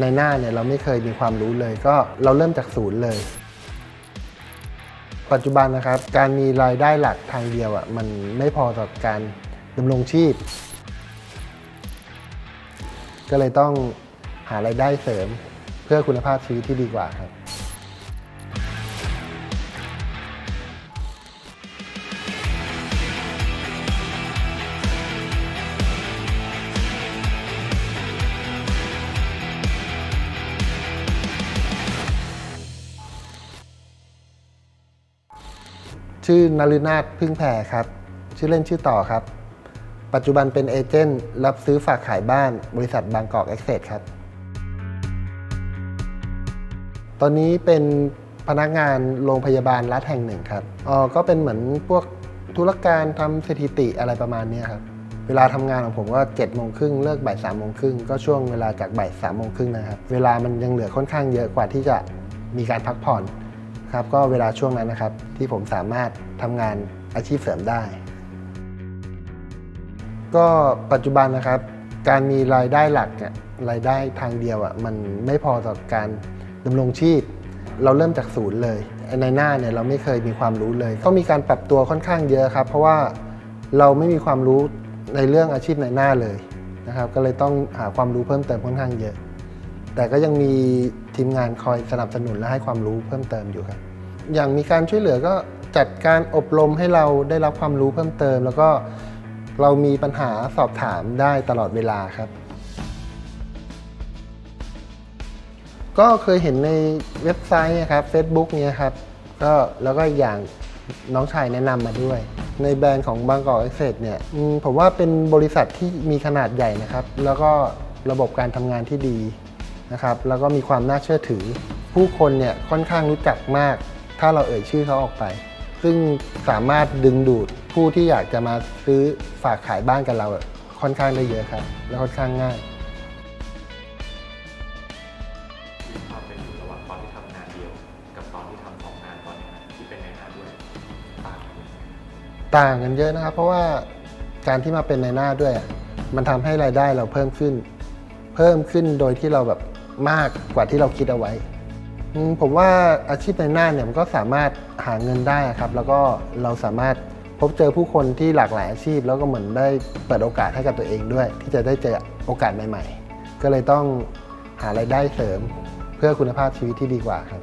ในหน้าเนี่ยเราไม่เคยมีความรู้เลย ก็เราเริ่มจากศูนย์เลย ปัจจุบันนะครับ การมีรายได้หลักทางเดียวอะมันไม่พอต่อการดำรงชีพ ก็เลยต้องหารายได้เสริมเพื่อคุณภาพชีวิตที่ดีกว่าครับ ชื่อนฤนาถพึ่งแผ่ครับ ชื่อเล่นชื่อต่อครับ ปัจจุบันเป็นเอเจนต์รับซื้อฝากขายบ้านบริษัทบางกอกเอ็กเซครับ ตอนนี้เป็นพนักงานโรงพยาบาลรัฐแห่งหนึ่งครับอ๋อก็เป็นเหมือนพวกธุรการทำสถิติอะไรประมาณนี้ครับ เวลาทำงานของผมก็7จ็ดโมงครึ่งเลิกบ่ายสามโมงครึ่งก็ช่วงเวลาจากบ่ายสามโมงครึ่งนะครับ เวลามันยังเหลือค่อนข้างเยอะกว่าที่จะมีการพักผ่อน ครับก็เวลาช่วงนั้นนะครับ ที่ผมสามารถทำงานอาชีพเสริมได้ ก็ปัจจุบันนะครับ การมีรายได้หลักเนี่ยรายได้ทางเดียวอะมันไม่พอต่อการดำรงชีพ เราเริ่มจากศูนย์เลย ในหน้าเนี่ยเราไม่เคยมีความรู้เลยก็มีการปรับตัวค่อนข้างเยอะครับ เพราะว่าเราไม่มีความรู้ในเรื่องอาชีพในหน้าเลยนะครับ ก็เลยต้องหาความรู้เพิ่มเติมค่อนข้างเยอะ แต่ก็ยังมีทีมงานคอยสนับสนุนและให้ความรู้เพิ่มเติมอยู่ครับ อย่างมีการช่วยเหลือก็จัดการอบรมให้เราได้รับความรู้เพิ่มเติม แล้วก็เรามีปัญหาสอบถามได้ตลอดเวลาครับ ก็เคยเห็นในเว็บไซต์นะครับ Facebook เนี่ยครับก็แล้วก็อีกอย่างน้องชายแนะนำมาด้วย ในแบรนด์ของบางกอกเอ็กเซเนี่ยอืมผมว่าเป็นบริษัทที่มีขนาดใหญ่นะครับ แล้วก็ระบบการทำงานที่ดี นะครับแล้วก็มีความน่าเชื่อถือ ผู้คนเนี่ยค่อนข้างรู้จักมาก ถ้าเราเอ่ยชื่อเขาออกไป ซึ่งสามารถดึงดูดผู้ที่อยากจะมาซื้อฝากขายบ้านกับเราค่อนข้างได้เยอะครับ และค่อนข้างง่าย ความเป็นอยู่ระหว่างตอนที่ทำงานเดียว กับตอนที่ทำสองงานตอนนี้นะที่เป็นในหน้าด้วยต่างกันยังไงต่างกันเยอะนะครับ เพราะว่าการที่มาเป็นในหน้าด้วยอะมันทำให้รายได้เราเพิ่มขึ้น เพิ่มขึ้นโดยที่เราแบบ มากกว่าที่เราคิดเอาไว้ ผมว่าอาชีพในหน้าเนี่ยมันก็สามารถหาเงินได้ครับ แล้วก็เราสามารถพบเจอผู้คนที่หลากหลายอาชีพ แล้วก็เหมือนได้เปิดโอกาสให้กับตัวเองด้วย ที่จะได้เจอโอกาสใหม่ ๆ ก็เลยต้องหารายได้เสริมเพื่อคุณภาพชีวิตที่ดีกว่าครับ